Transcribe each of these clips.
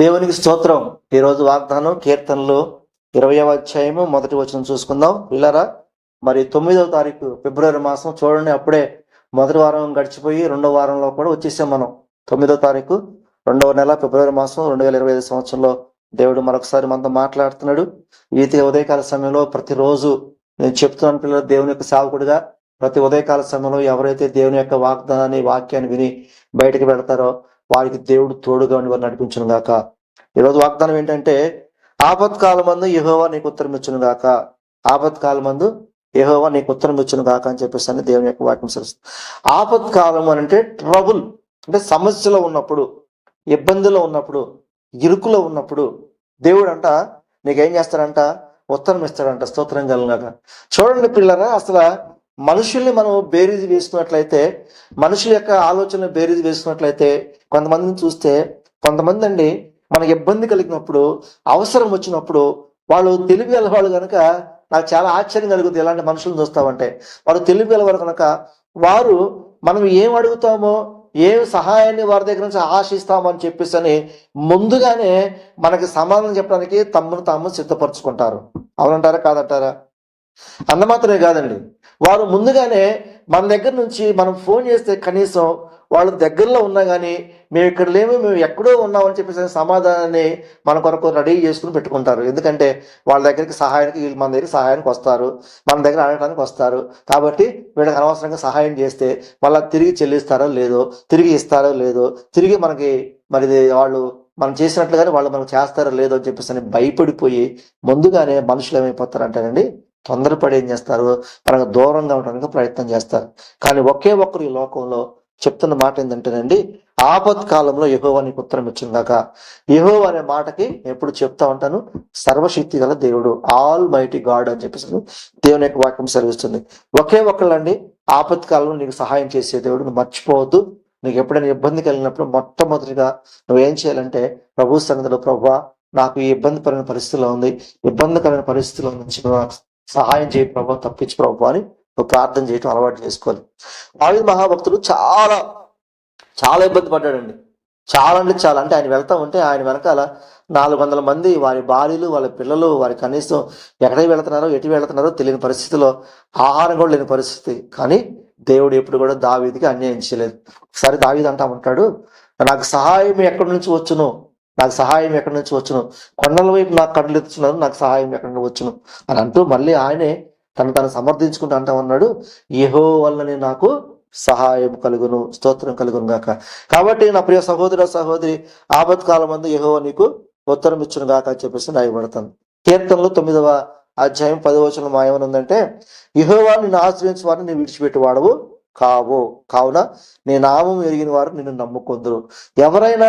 దేవునికి స్తోత్రం. ఈరోజు వాగ్దానం కీర్తనలు ఇరవయవ అధ్యాయము మొదటి వచనం చూసుకుందాం. పిల్లరా మరి తొమ్మిదవ తారీఖు ఫిబ్రవరి మాసం చూడండి అప్పుడే మొదటి వారం గడిచిపోయి రెండవ వారంలో కూడా వచ్చేసాం మనం. తొమ్మిదవ తారీఖు రెండవ నెల ఫిబ్రవరి మాసం రెండు వేల ఇరవై ఐదు సంవత్సరంలో దేవుడు మరొకసారి మనతో మాట్లాడుతున్నాడు. ఈ ఉదయకాల సమయంలో ప్రతిరోజు నేను చెప్తున్నాను పిల్లలు దేవుని యొక్క సేవకుడిగా ప్రతి ఉదయకాల సమయంలో ఎవరైతే దేవుని యొక్క వాగ్దానాన్ని వాక్యాన్ని విని బయటకు పెడతారో వారికి దేవుడు తోడుగా ఉండి వారిని నడిపించను గాక. ఈరోజు వాగ్దానం ఏంటంటే ఆపత్కాలం మందు యహోవా నీకు ఉత్తరం ఇచ్చును గాక. ఆపత్కాల మందు యహోవా నీకు ఉత్తరం ఇచ్చును గాక అని చెప్పేసి అని దేవుని యొక్క వాక్యం సరిస్తుంది ఆపత్కాలం అని అంటే ట్రబుల్ అంటే సమస్యలో ఉన్నప్పుడు ఇబ్బందిలో ఉన్నప్పుడు ఇరుకులో ఉన్నప్పుడు దేవుడు అంట నీకేం చేస్తాడంట? ఉత్తరం ఇస్తాడంట స్తోత్రం కలగాక చూడండి పిల్లరా అసలు మనుషుల్ని మనం బేరీజు వేసుకున్నట్లయితే మనుషుల యొక్క ఆలోచన బేరీజు వేసుకున్నట్లయితే కొంతమందిని చూస్తే కొంతమంది అండి మనకి ఇబ్బంది కలిగినప్పుడు అవసరం వచ్చినప్పుడు వాళ్ళు తెలివి గలవాళ్ళు కనుక నాకు చాలా ఆశ్చర్యం కలుగుతుంది ఎలాంటి మనుషులను చూస్తామంటే. వారు తెలివి గలవారు కనుక వారు మనం ఏం అడుగుతామో ఏం సహాయాన్ని వారి దగ్గర నుంచి ఆశిస్తామని చెప్పేసి అని ముందుగానే మనకి సమాధానం చెప్పడానికి తమ్మును తాము సిద్ధపరచుకుంటారు. అవునంటారా కాదంటారా? అందమాత్రమే కాదండి. వారు ముందుగానే మన దగ్గర నుంచి మనం ఫోన్ చేస్తే కనీసం వాళ్ళు దగ్గరలో ఉన్నా కానీ మేము ఇక్కడ లేము మేము ఎక్కడో ఉన్నామని చెప్పేసి సమాధానాన్ని మన కొరకు రెడీ చేసుకుని పెట్టుకుంటారు. ఎందుకంటే వాళ్ళ దగ్గరికి సహాయానికి వీళ్ళు మన దగ్గరికి సహాయానికి వస్తారు. మన దగ్గర అడగడానికి వస్తారు. కాబట్టి వీళ్ళకి అనవసరంగా సహాయం చేస్తే వాళ్ళ తిరిగి చెల్లిస్తారో లేదో తిరిగి ఇస్తారో లేదో తిరిగి మనకి మరి వాళ్ళు మనం చేసినట్లుగానే వాళ్ళు మనకు చేస్తారో లేదో అని చెప్పేసి అని భయపడిపోయి ముందుగానే మనుషులు ఏమైపోతారంటేనండి తొందరపడి ఏం చేస్తారు? మనకు దూరంగా ఉండడానికి ప్రయత్నం చేస్తారు. కానీ ఒకే ఒక్కరు ఈ లోకంలో చెప్తున్న మాట ఏంటంటేనండి ఆపత్ కాలంలో యహోవా నీకు ఉత్తరం ఇచ్చిందాక. యహో అనే మాటకి ఎప్పుడు చెప్తా ఉంటాను సర్వశక్తి గల దేవుడు ఆల్ మైటీ గాడ్ అని చెప్పేసి దేవుని యొక్క వాక్యం సెలవిస్తుంది. ఒకే ఒక్కళ్ళండి ఆపత్ కాలంలో నీకు సహాయం చేసే దేవుడు నువ్వు మర్చిపోవద్దు. నీకు ఎప్పుడైనా ఇబ్బంది కలిగినప్పుడు మొట్టమొదటిగా నువ్వేం చేయాలంటే ప్రభు సంగతిలో ప్రభు నాకు ఈ ఇబ్బందికరమైన పరిస్థితిలో ఉంది ఇబ్బందికరమైన పరిస్థితిలో నుంచి నాకు సహాయం చేయి ప్రభావం తప్పించు ప్రభావ అని నువ్వు ప్రార్థన చేయటం అలవాటు చేసుకోవాలి ఆవిడ మహాభక్తుడు చాలా చాలా ఇబ్బంది పడ్డాడండి. చాలా అంటే చాలా. అంటే ఆయన వెళ్తా ఉంటే ఆయన వెనకాల నాలుగు వందల మంది వారి భార్యలు వాళ్ళ పిల్లలు వారి కనీసం ఎక్కడికి వెళ్తున్నారో ఎటు వెళుతున్నారో తెలియని పరిస్థితిలో ఆహారం కూడా లేని పరిస్థితి. కానీ దేవుడు ఎప్పుడు కూడా దావీదికి అన్యాయం చేయలేదు. ఒకసారి దావీది అంటా ఉంటాడు నాకు సహాయం ఎక్కడి నుంచి వచ్చును? నాకు సహాయం ఎక్కడి నుంచి వచ్చును? కొండల వైపు నాకు కళ్ళు ఎత్తున్నారు నాకు సహాయం ఎక్కడి నుంచి వచ్చును? అని అంటూ మళ్ళీ ఆయనే తను తను సమర్థించుకుంటూ అంటా ఉన్నాడు ఏహో వల్లనే నాకు సహాయం కలుగును స్తోత్రం కలుగును గాక. కాబట్టి నా ప్రియ సహోదర సహోదరి ఆపత్కాలం మందు ఏహో నీకు ఉత్తరం ఇచ్చును గాక అని చెప్పేసి నాయపడతాను కీర్తనలో తొమ్మిదవ అధ్యాయం పదవచనం మాయమనుందంటే యహోవా నిన్ను ఆశ్రయించు వారిని నేను విడిచిపెట్టి వాడవు కావు. కావున నీ నామం ఎరిగిన వారు నిన్ను నమ్ముకుందరు. ఎవరైనా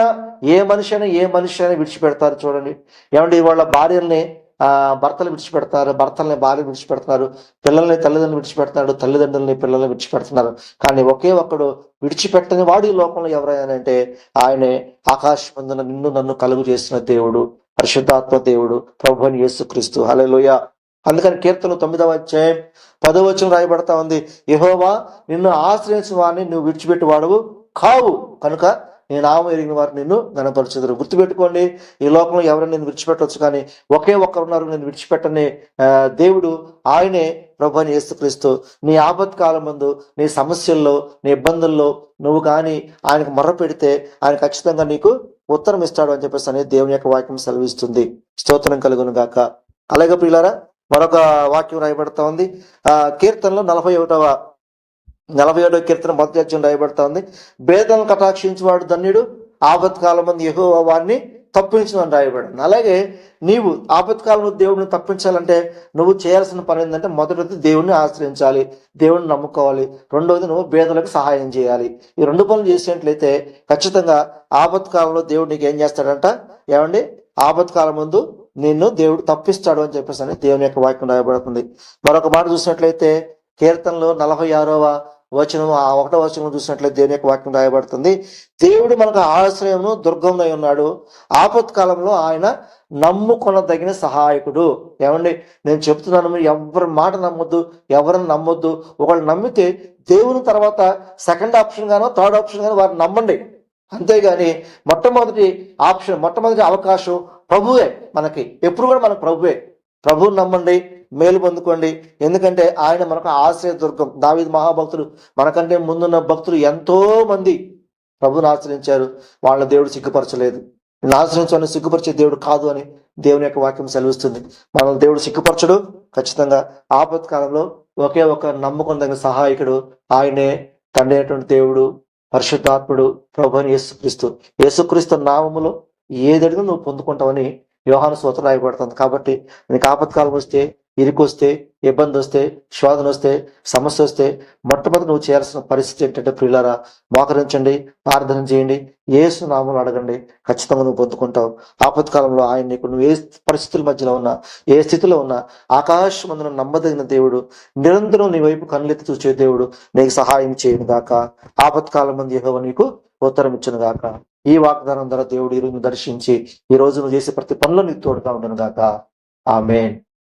ఏ మనిషి అయినా ఏ మనిషి అయినా విడిచిపెడతారు చూడండి. ఏమంటే వాళ్ళ భార్యల్ని ఆ భర్తలు విడిచిపెడతారు భర్తల్ని భార్య విడిచిపెడుతున్నారు పిల్లల్ని తల్లిదండ్రులు విడిచిపెడుతున్నాడు తల్లిదండ్రులని పిల్లల్ని విడిచిపెడుతున్నారు. కానీ ఒకే ఒక్కడు విడిచిపెట్టని వాడు ఈ లోకంలో ఎవరైనా అంటే ఆయనే ఆకాశమందున నిన్ను నన్ను కలుగు చేసిన దేవుడు పరిశుద్ధాత్మ దేవుడు ప్రభు అని యేసుక్రీస్తు. లోయ అందుకని కీర్తనలు తొమ్మిదవ అధ్యాయం పదవచనం రాయబడతా ఉంది. యహోవా నిన్ను ఆశ్రయించిన వారిని నువ్వు విడిచిపెట్టి వాడవు కావు కనుక నీ నామం ఎరిగిన వారు నిన్ను గణపరచుదురు. గుర్తుపెట్టుకోండి ఈ లోకంలో ఎవరైనా నేను విడిచిపెట్టవచ్చు కానీ ఒకే ఒక్కరున్నారు నేను విడిచిపెట్టని దేవుడు ఆయనే ప్రభు అని యేసుక్రీస్తు. నీ ఆపత్ కాలం ముందు నీ సమస్యల్లో నీ ఇబ్బందుల్లో నువ్వు కానీ ఆయనకు మొర్ర పెడితే ఆయన ఖచ్చితంగా నీకు ఉత్తరం ఇస్తాడు అని చెప్పేసి అనేది దేవుని యొక్క వాక్యం సెలవిస్తుంది. స్తోత్రం కలుగును గాక. అలాగే ప్రియులారా మరొక వాక్యం రాయబడతా ఉంది. ఆ కీర్తనలో నలభై ఒకటవ నలభై ఏడవ కీర్తన మొదటి రాయబడతా ఉంది. భేదలను కటాక్షించేవాడు ధన్యుడు ఆపత్కాలం మంది ఎహో వారిని తప్పించమని రాయబడింది. అలాగే నీవు ఆపత్కాలంలో దేవుడిని తప్పించాలంటే నువ్వు చేయాల్సిన పని ఏంటంటే మొదటిది దేవుడిని ఆశ్రయించాలి దేవుడిని నమ్ముకోవాలి రెండవది నువ్వు భేదలకు సహాయం చేయాలి. ఈ రెండు పనులు చేసినట్లయితే ఖచ్చితంగా ఆపత్కాలంలో దేవుడు నీకు ఏం చేస్తాడంట? ఏమండి? ఆపత్కాలం ముందు నిన్ను దేవుడు తప్పిస్తాడు అని చెప్పేసి అని దేవుని యొక్క వాక్యం రాయబడుతుంది. మరొక మాట చూసినట్లయితే కీర్తనలో నలభై ఆరవ వచనం ఆ ఒకటో వచనం చూసినట్లయితే దేవుని యొక్క వాక్యం రాయబడుతుంది. దేవుడు మనకు ఆశ్రయమును దుర్గంలో ఉన్నాడు. ఆపత్కాలంలో ఆయన నమ్ముకొనదగిన సహాయకుడు. ఏమండి? నేను చెప్తున్నాను ఎవరి మాట నమ్మొద్దు ఎవరిని నమ్మొద్దు. ఒకళ్ళు నమ్మితే దేవుని తర్వాత సెకండ్ ఆప్షన్ గానో థర్డ్ ఆప్షన్ గానో వారిని నమ్మండి. అంతేగాని మొట్టమొదటి ఆప్షన్ మొట్టమొదటి అవకాశం ప్రభువే మనకి. ఎప్పుడు కూడా మనకు ప్రభువే. ప్రభువుని నమ్మండి మేలు పొందుకోండి. ఎందుకంటే ఆయన మనకు ఆశ్రయ దుర్గం. దావిద్ మహాభక్తులు మనకంటే ముందున్న భక్తులు ఎంతో మంది ప్రభుని ఆశ్రయించారు. వాళ్ళ దేవుడు సిగ్గుపరచలేదు. నేను ఆశ్రయించాలని సిగ్గుపరిచే దేవుడు కాదు అని దేవుని యొక్క వాక్యం సెలవిస్తుంది. మన దేవుడు సిగ్గుపరచడు. ఖచ్చితంగా ఆపత్కాలంలో ఒకే ఒక నమ్మకం సహాయకుడు ఆయనే. తండ్రి అయినటువంటి దేవుడు పరిశుద్ధాత్ముడు ప్రభుని యేసుక్రీస్తు. యేసుక్రీస్తు నామములో ఏదడిగా నువ్వు పొందుకుంటావని వ్యవహార సూత్రం రాయబడుతుంది. కాబట్టి నీకు ఆపత్కాలం వస్తే ఇరుకొస్తే ఇబ్బంది వస్తే శోధన వస్తే సమస్య వస్తే మొట్టమొదటి నువ్వు చేయాల్సిన పరిస్థితి ఏంటంటే ప్రియులారా మోకరించండి ప్రార్థన చేయండి ఏసు నామలు అడగండి ఖచ్చితంగా నువ్వు పొందుకుంటావు. ఆపత్కాలంలో ఆయన నీకు నువ్వు ఏ పరిస్థితుల మధ్యలో ఉన్నా ఏ స్థితిలో ఉన్నా ఆకాశమందున నమ్మదగిన దేవుడు నిరంతరం నీ వైపు కన్నులెత్తి చూసే దేవుడు నీకు సహాయం చేయను గాక ఆపత్కాలం మంది యెహోవా నీకు ఉత్తరం ఇచ్చును గాక ఈ వాగ్దానం ద్వారా దేవుడు ఈరోజు దర్శించి ఈ రోజు నువ్వు చేసే ప్రతి పనిలో నీకు తోడుగా ఉండను గాక ఆమెన్.